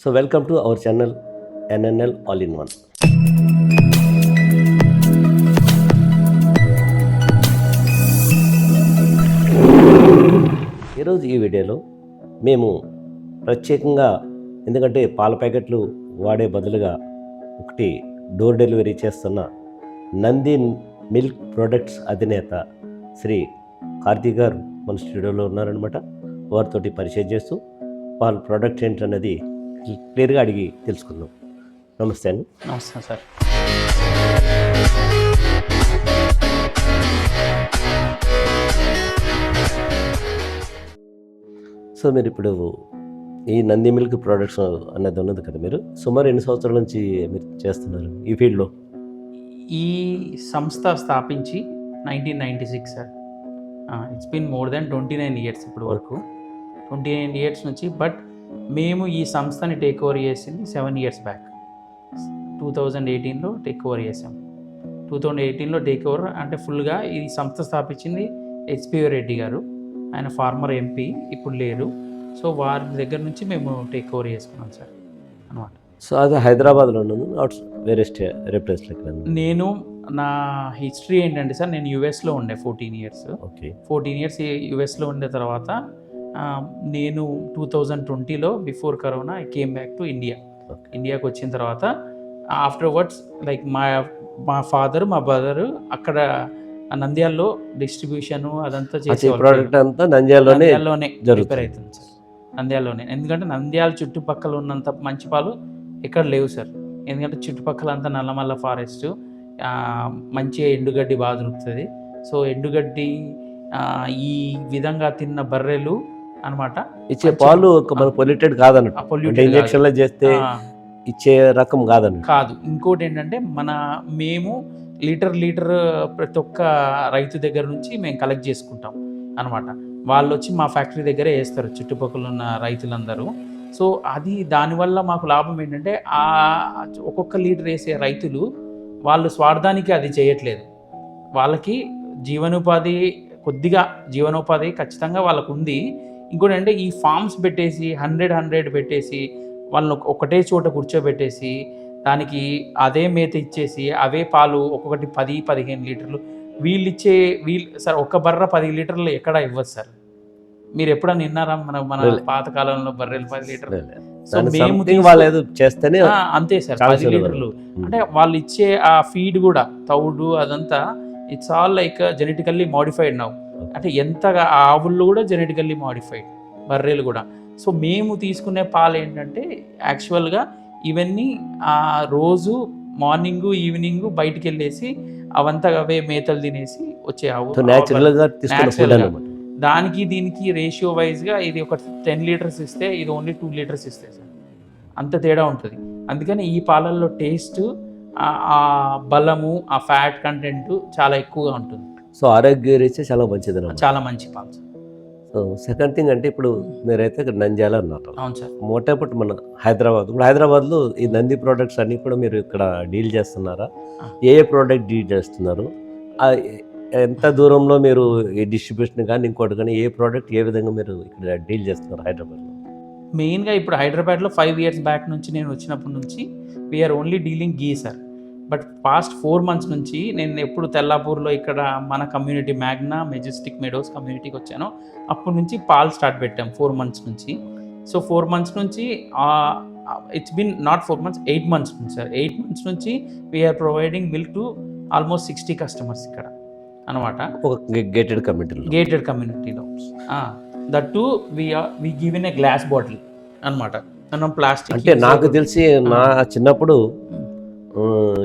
So welcome to our channel NNL all in one. ఈరోజు ఈ వీడియోలో మేము ప్రత్యేకంగా ఎందుకంటే పాల ప్యాకెట్లు వాడే బదులుగా ఒకటి డోర్ డెలివరీ చేస్తున్న నంది మిల్క్ ప్రొడక్ట్స్ అధినేత శ్రీ కార్తీక్ గారు మన స్టూడియోలో ఉన్నారనమాట వారితోటి పరిచయం చేస్తూ వాళ్ళ ప్రోడక్ట్ ఏంటన్నది క్లియర్గా అడిగి తెలుసుకుందాం. నమస్తే అండి. నమస్తే సార్. సో మీరు ఇప్పుడు ఈ నంది మిల్క్ ప్రొడక్ట్స్ అన్నది ఉన్నది కదా మీరు? సుమారు ఎన్ని సంవత్సరాల నుంచి మీరు చేస్తున్నారు ఈ ఫీల్డ్లో? ఈ సంస్థ స్థాపించి nineteen ninety six sir it's been more than twenty nine years ఇప్పుడు వరకు. ట్వంటీ నైన్ ఇయర్స్ నుంచి బట్ మేము ఈ సంస్థని టేక్ ఓవర్ చేసింది seven years back two thousand ఎయిటీన్లో టేక్ ఓవర్ చేసాం టూ థౌజండ్ ఎయిటీన్లో టేక్ ఓవర్ అంటే ఫుల్గా ఈ సంస్థ స్థాపించింది హెచ్పిఓ రెడ్డి గారు. ఆయన ఫార్మర్ ఎంపీ ఇప్పుడు లేరు. సో వారి దగ్గర నుంచి మేము టేక్ ఓవర్ చేసుకున్నాం సార్ అనమాట సో అది హైదరాబాద్లో వేరే స్టే ఎక్కడ నేను నా హిస్టరీ ఏంటంటే సార్ నేను యుఎస్లో ఉండే fourteen years okay fourteen years యుఎస్లో ఉండే తర్వాత నేను టూ థౌజండ్ ట్వంటీలో before corona I came back to India ఇండియాకి వచ్చిన తర్వాత ఆఫ్టర్ వర్డ్స్ లైక్ మా మా ఫాదర్ మా బ్రదర్ అక్కడ నంద్యాలలో డిస్ట్రిబ్యూషన్ అదంతా ప్రోడక్ట్ అంతా నంద్యాలలోనే జరుగుతుంది. ప్రిపేర్ అవుతుంది సార్. నంద్యాలలోనే. ఎందుకంటే నంద్యాల చుట్టుపక్కల ఉన్నంత మంచి పాలు ఎక్కడ లేవు సార్. ఎందుకంటే చుట్టుపక్కల అంతా నల్లమల్ల ఫారెస్ట్ మంచి ఎండుగడ్డి బాగా దొరుకుతుంది. సో ఎండుగడ్డి ఈ విధంగా తిన్న బర్రెలు అనమాట. ఇచ్చే పాలు పొల్యూటెడ్ కాదన్నట్టు. ఇంజక్షన్లో చేస్తే ఇచ్చే రకం కాదన్నట్టు. కాదు. ఇంకోటి ఏంటంటే మన మేము లీటర్ లీటర్ ప్రతి ఒక్క రైతు దగ్గర నుంచి మేము కలెక్ట్ చేసుకుంటాం అనమాట. వాళ్ళు వచ్చి మా ఫ్యాక్టరీ దగ్గరే వేస్తారు చుట్టుపక్కల ఉన్న రైతులందరూ. సో అది దానివల్ల మాకు లాభం ఏంటంటే ఆ ఒక్కొక్క లీటర్ వేసే రైతులు వాళ్ళు స్వార్థానికి అది చేయట్లేదు. వాళ్ళకి జీవనోపాధి కొద్దిగా జీవనోపాధి ఖచ్చితంగా వాళ్ళకు ఉంది ఇంకోటి అంటే ఈ ఫార్మ్స్ పెట్టేసి హండ్రెడ్ హండ్రెడ్ పెట్టేసి వాళ్ళని ఒక- ఒకటే చోట కూర్చోబెట్టేసి దానికి అదే మేత ఇచ్చేసి అవే పాలు ఒక్కొక్కటి పది పదిహేను లీటర్లు. వీళ్ళు ఇచ్చే వీళ్ళు సార్ ఒక్క బర్ర పది లీటర్లు ఎక్కడ ఇవ్వదు సార్. మీరు ఎప్పుడన్నా విన్నారా? మన మన లేదు. పాత కాలంలో బర్రెలు పది లీటర్లు? సో మేము వాళ్ళు చేస్తేనే అంతే సార్ పది. లీటర్లు. అంటే వాళ్ళు ఇచ్చే ఆ ఫీడ్ కూడా తౌడు అదంతా it's all like genetically modified now అంటే ఎంతగా ఆ ఆవుల్లో కూడా జెనెటికల్లీ మాడిఫైడ్ బర్రెలు కూడా. సో మేము తీసుకునే పాలు ఏంటంటే యాక్చువల్గా ఇవన్నీ ఆ రోజు మార్నింగ్ ఈవినింగ్ బయటికి వెళ్ళేసి అవంతా అవే మేతలు తినేసి వచ్చే ఆవు. దానికి దీనికి రేషియో వైజ్గా ఇది ఒక టెన్ లీటర్స్ ఇస్తే ఇది ఓన్లీ టూ లీటర్స్ ఇస్తాయి సార్. అంత తేడా ఉంటుంది. అందుకని ఈ పాలల్లో టేస్ట్ ఆ బలము ఆ ఫ్యాట్ కంటెంట్ చాలా ఎక్కువగా ఉంటుంది. సో ఆరోగ్య రీత్యా చాలా మంచిది చాలా మంచి పాలు సార్ సో సెకండ్ థింగ్ అంటే ఇప్పుడు మీరైతే ఇక్కడ నంద్యాల అన్నారు. అవును సార్. మోటేపట్టు మన హైదరాబాద్. ఇప్పుడు హైదరాబాద్లో ఈ నంది ప్రోడక్ట్స్ అన్ని కూడా మీరు ఇక్కడ డీల్ చేస్తున్నారా. ఏ ఏ ప్రోడక్ట్ డీల్ చేస్తున్నారు? ఎంత దూరంలో మీరు ఈ డిస్ట్రిబ్యూషన్ కానీ ఇంకోటి కానీ ఏ ప్రోడక్ట్ ఏ విధంగా మీరు ఇక్కడ డీల్ చేస్తున్నారు హైదరాబాద్లో? మెయిన్గా ఇప్పుడు హైదరాబాద్లో ఫైవ్ ఇయర్స్ బ్యాక్ నుంచి నేను వచ్చినప్పటి నుంచి we are only dealing ghee sir but past four months నుంచి నేను ఎప్పుడు తెల్లాపూర్లో ఇక్కడ మన కమ్యూనిటీ మ్యాగ్నా మెజెస్టిక్ మెడోస్ కమ్యూనిటీకి వచ్చానో అప్పటి నుంచి పాలు స్టార్ట్ పెట్టాం ఫోర్ మంత్స్ నుంచి. సో ఫోర్ మంత్స్ నుంచి it's been not four months eight months నుంచి సార్ ఎయిట్ మంత్స్ నుంచి we are providing milk to almost sixty customers ఇక్కడ. అనమాట. ఒక గేటెడ్ కమిటీలో గేటెడ్ కమ్యూనిటీలో that we we give in a glass bottle అనమాట మనం ప్లాస్టిక్ అంటే నాకు తెలిసి నా చిన్నప్పుడు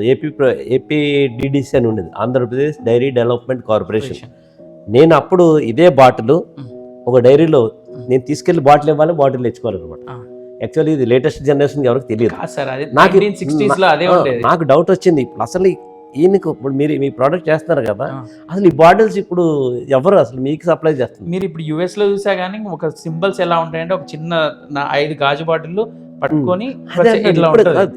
ఏపీ ప్ర- ఏపీ డిడిసి అని ఉండేది. ఆంధ్రప్రదేశ్ డైరీ డెవలప్మెంట్ కార్పొరేషన్ నేను అప్పుడు ఇదే బాటిల్. ఒక డైరీలో నేను తీసుకెళ్ళి బాటిల్ ఇవ్వాలి బాటిల్ తెచ్చుకోవాలన్నమాట. యాక్చువల్లీ ఇది లేటెస్ట్ జనరేషన్ ఎవరికి తెలియదు. నాకు నైన్టీన్ సిక్స్టీస్లో అదే ఆ, ఉండేది. నాకు డౌట్ వచ్చింది. ఇప్పుడు అసలు ఈయనకు ఇప్పుడు మీరు మీ ప్రోడక్ట్ చేస్తున్నారు కదా. అసలు ఈ బాటిల్స్ ఇప్పుడు ఎవరు అసలు మీకు సప్లై చేస్తుంది మీరు ఇప్పుడు యుఎస్లో చూసా కానీ ఒక సింబల్స్ ఎలా ఉంటాయంటే ఒక చిన్న ఐదు గాజు బాటిల్ పట్టుకొని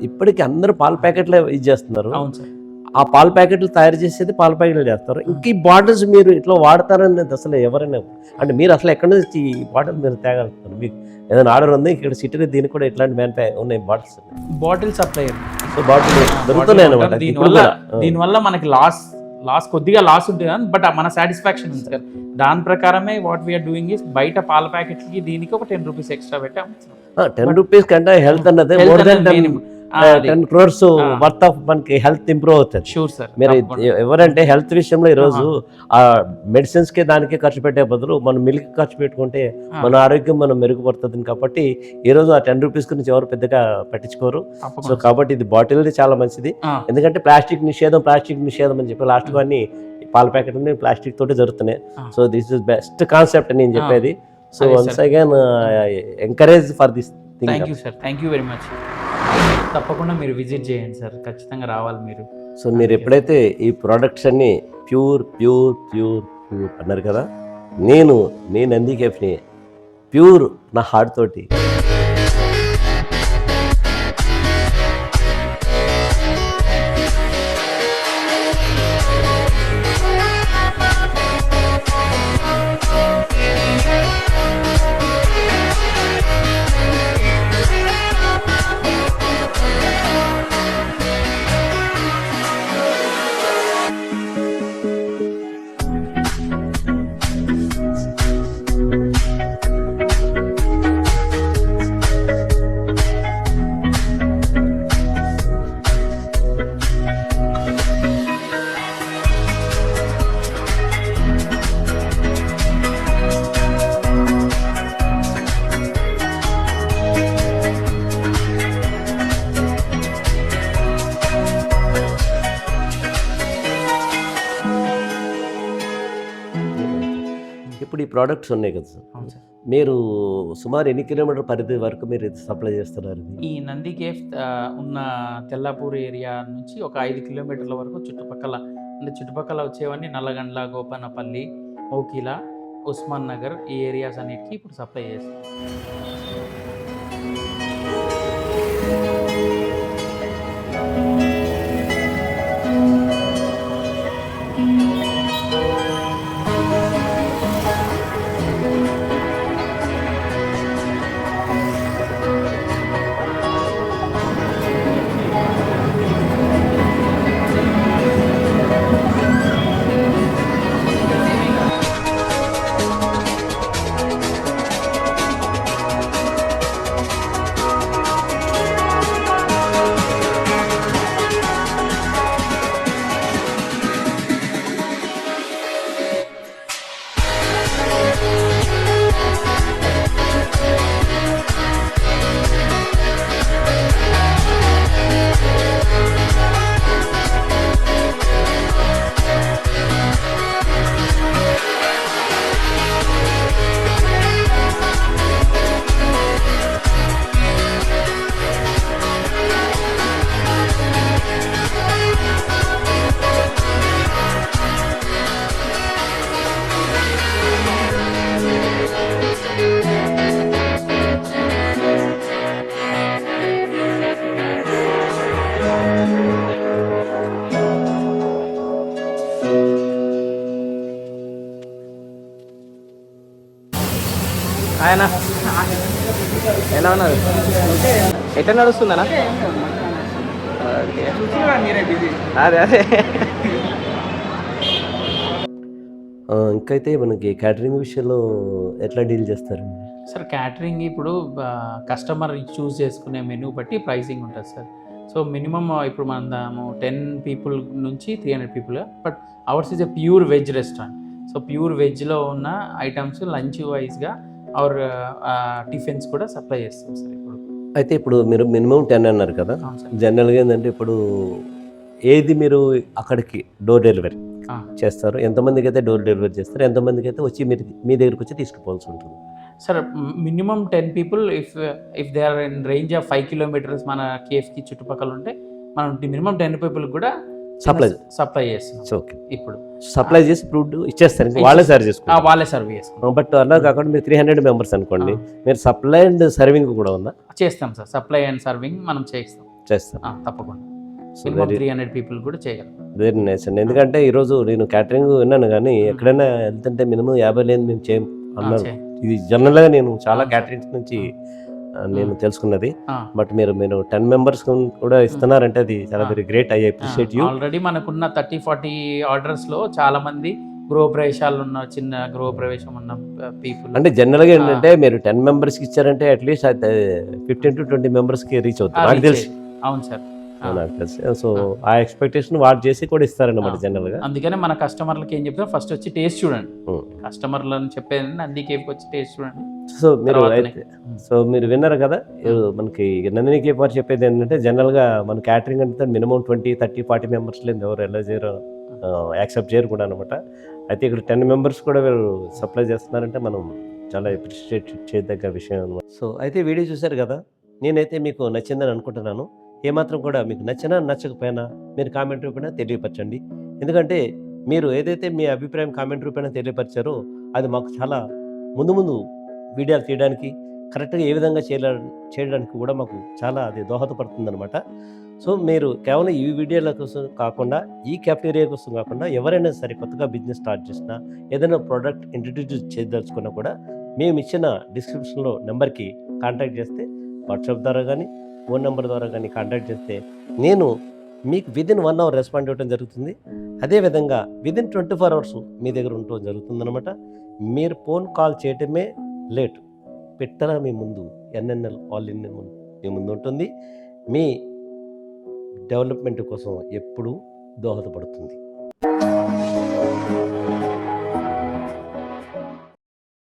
ఇప్పటికి అందరూ పాల ప్యాకెట్లే ఇది చేస్తున్నారు. అవును సార్. ఆ పాల ప్యాకెట్లు తయారు చేసేది పాల ప్యాకెట్లు చేస్తారు. ఇంక ఈ బాటిల్స్ మీరు ఇట్లా వాడతారని అసలు ఎవరైనా అంటే మీరు అసలు ఎక్కడి నుంచి ఈ బాటిల్ మీరు తేగలుగుతారు మీకు ఏదైనా ఆర్డర్ ఉంది ఇక్కడ సిటీలో దీనికి కూడా ఇట్లాంటి మ్యాన్ ఉన్నాయి bottles. Bottle supplier. So bottle దొరుకుతున్నాయి అనమాట దీనివల్ల. దీనివల్ల మనకి. లాస్ లాస్ కొద్దిగా లాస్ ఉంటుంది కానీ బట్ మన సాటిస్ఫాక్షన్ ఉంది సార్. దాని ప్రకారమే వాట్ వీఆర్ డూయింగ్ ఇస్ బయట పాల ప్యాకెట్కి దీనికి ఒక టెన్ రూపీస్ ఎక్స్ట్రా పెట్టి అమ్ముతున్నాం టెన్ రూపీస్ కంటే హెల్త్ అన్నది more than ten crores. Worth of మనకి హెల్త్ ఇంప్రూవ్ అవుతుంది. షూర్ సార్ మీరు ఎవరంటే హెల్త్ విషయంలో ఈరోజు ఆ మెడిసిన్స్కి దానికి ఖర్చు పెట్టే బదులు మనం మిల్క్ ఖర్చు పెట్టుకుంటే మన ఆరోగ్యం మనం మెరుగుపడుతుంది కాబట్టి ఈ రోజు ఆ టెన్ రూపీస్ గురించి ఎవరు పెద్దగా పట్టించుకోరు. సో కాబట్టి ఇది బాటిల్ చాలా మంచిది. ఎందుకంటే ప్లాస్టిక్ నిషేధం ప్లాస్టిక్ నిషేధం అని చెప్పి లాస్ట్ అన్ని పాల ప్యాకెట్ ప్లాస్టిక్ తోటి జరుగుతున్నాయి. So this is best concept నేను చెప్పేది. So once again encourage for this thing thank you sir thank you very much తప్పకుండా మీరు విజిట్ చేయండి సార్. ఖచ్చితంగా రావాలి మీరు. సో మీరు ఎప్పుడైతే ఈ ప్రోడక్ట్స్ అన్ని ప్యూర్ ప్యూర్ ప్యూర్ ప్యూర్ అన్నారు కదా నేను నంది కేఫ్ని ప్యూర్ నా హార్ట్ తోటి ప్రోడక్ట్స్ ఉన్నాయి కదా సార్. మీరు సుమారు ఎన్ని కిలోమీటర్ పరిధి వరకు మీరు ఇది సప్లై చేస్తున్నారు ఈ నంది కేఫ్ ఉన్న తెల్లాపూర్ ఏరియా నుంచి ఒక ఐదు కిలోమీటర్ల వరకు చుట్టుపక్కల అంటే చుట్టుపక్కల వచ్చేవన్నీ నల్లగండ్ల గోపన్నపల్లి ఓకిల ఉస్మాన్ నగర్ ఈ ఏరియాస్ అన్నిటికీ ఇప్పుడు సప్లై చేస్తాం ఎట్లా నడుస్తుందనా? ఓకే. అదే అదే. ఇంకైతే మనకి క్యాటరింగ్ విషయంలో ఎట్లా డీల్ చేస్తారండి సార్ క్యాటరింగ్ ఇప్పుడు కస్టమర్ చూస్ చేసుకునే మెనూ బట్టి ప్రైసింగ్ ఉంటుంది సార్. సో మినిమమ్ ఇప్పుడు మనము టెన్ పీపుల్ నుంచి three hundred people but ours is a pure veg restaurant so pure వెజ్లో ఉన్న ఐటమ్స్ లంచ్ వైజ్గా అవర్ టిఫిన్స్ కూడా సప్లై చేస్తాం సార్. ఇప్పుడు అయితే ఇప్పుడు మీరు మినిమం టెన్ అన్నారు కదా? జనరల్గా ఏంటంటే ఇప్పుడు ఏది మీరు అక్కడికి డోర్ డెలివరీ. చేస్తారు? ఎంతమందికి అయితే డోర్ డెలివరీ చేస్తారు? ఎంతమందికి అయితే వచ్చి మీరు మీ దగ్గరికి వచ్చి తీసుకుపోవాల్సి ఉంటుంది? Sir minimum ten people if if they are in range of five kilometres మన కేఫ్కి చుట్టుపక్కల ఉంటే మనం మినిమం టెన్ పీపుల్ కూడా Supply. సప్లై చేస్తున్నాం. ఓకే ఇప్పుడు సప్లై చేసి ఫుడ్ ఇచ్చేస్తారు. వాళ్ళే సర్వ్ ఆ, చేసుకుంటారు వాళ్ళే సర్వ్ చేసుకుంటాం బట్ అలా కాకుండా మీరు త్రీ హండ్రెడ్ మెంబర్స్ అనుకోండి మీరు సప్లై అండ్ సర్వింగ్ కూడా ఉందా? చేస్తాం సార్. సప్లై అండ్ సర్వింగ్ మనం చేస్తాం. చేస్తారు ఆ, తప్పకుండా. త్రీ హండ్రెడ్ పీపుల్ కూడా చేయగలం. వెరీ నైస్ అండి. ఎందుకంటే ఈరోజు నేను క్యాటరింగ్ విన్నాను కానీ ఎక్కడైనా వెళ్తుంటే మినిమం యాభై లేదు మేము చేయం అన్నారు. ఇది జనరల్గా నేను చాలా క్యాటరింగ్స్ నుంచి నేను తెలుసుకున్నది. బట్ మీరు మీరు టెన్ మెంబర్స్ కూడా ఇస్తున్నారంటే అది చాలా. Very great I appreciate you already మనకున్న థర్టీ ఫార్టీ ఆర్డర్స్లో చాలా మంది గృహ ప్రవేశాలు ఉన్న చిన్న గృహ ప్రవేశం ఉన్న పీపుల్ అంటే జనరల్గా ఏంటంటే మీరు టెన్ మెంబర్స్కి ఇచ్చారంటే at least fifteen to twenty మెంబర్స్కి రీచ్ అవుతుంది. నాకు తెలిసి. అవును సార్. నాకు తెలిసి. సో ఆ. ఎక్స్పెక్టేషన్ వాట్ చేసి కూడా ఇస్తారన్నమాట. జనరల్గా అందుకనే మన కస్టమర్లకి ఏం చెప్తాం? ఫస్ట్ వచ్చి టేస్ట్ చూడండి. కస్టమర్లను చెప్పేది నంది కేఫ్కి వచ్చి టేస్ట్ చూడండి. సో మీరు. అయితే సో మీరు విన్నారు కదా మనకి నందిని కేప్ వారు చెప్పేది ఏంటంటే జనరల్గా మన క్యాటరింగ్ అంటే minimum twenty thirty forty members లేదు ఎవరు ఎలా చేయరు యాక్సెప్ట్ చేయరు కూడా అనమాట అయితే ఇక్కడ టెన్ మెంబర్స్ కూడా వీళ్ళు సప్లై చేస్తున్నారంటే మనం చాలా అప్రిషియేట్ చేయదగ్గ విషయం అనమాట సో అయితే వీడియో చూశారు కదా నేనైతే మీకు నచ్చిందని అనుకుంటున్నాను. ఏమాత్రం కూడా మీకు నచ్చినా నచ్చకపోయినా మీరు కామెంట్ రూపేణా తెలియపరచండి. ఎందుకంటే మీరు ఏదైతే మీ అభిప్రాయం కామెంట్ రూపేణా తెలియపరిచారో అది మాకు చాలా ముందు ముందు వీడియోలు తీయడానికి కరెక్ట్గా ఏ విధంగా చేయాల చేయడానికి కూడా మాకు చాలా అది దోహదపడుతుందనమాట సో మీరు కేవలం ఈ వీడియోల కోసం కాకుండా ఈ క్యాఫ్టేరియా కోసం కాకుండా ఎవరైనా సరే కొత్తగా బిజినెస్ స్టార్ట్ చేసినా ఏదైనా ప్రోడక్ట్ ఇంట్రడ్యూస్ చేయదలుచుకున్నా కూడా మేము ఇచ్చిన డిస్క్రిప్షన్లో నెంబర్కి కాంటాక్ట్ చేస్తే వాట్సాప్ ద్వారా కానీ ఫోన్ నెంబర్ ద్వారా కానీ కాంటాక్ట్ చేస్తే నేను మీకు విదిన్ వన్ అవర్ రెస్పాండ్ ఇవ్వడం జరుగుతుంది. అదేవిధంగా విదిన్ ట్వంటీ ఫోర్ అవర్స్ మీ దగ్గర ఉండటం జరుగుతుందనమాట మీరు ఫోన్ కాల్ చేయటమే లేట్. పెట్టరా మీ ముందు ఎన్ఎన్ఎల్ ఆల్ ఇండియన్ ముందు. మీ ముందు ఉంటుంది. మీ డెవలప్మెంట్ కోసం ఎప్పుడూ దోహదపడుతుంది.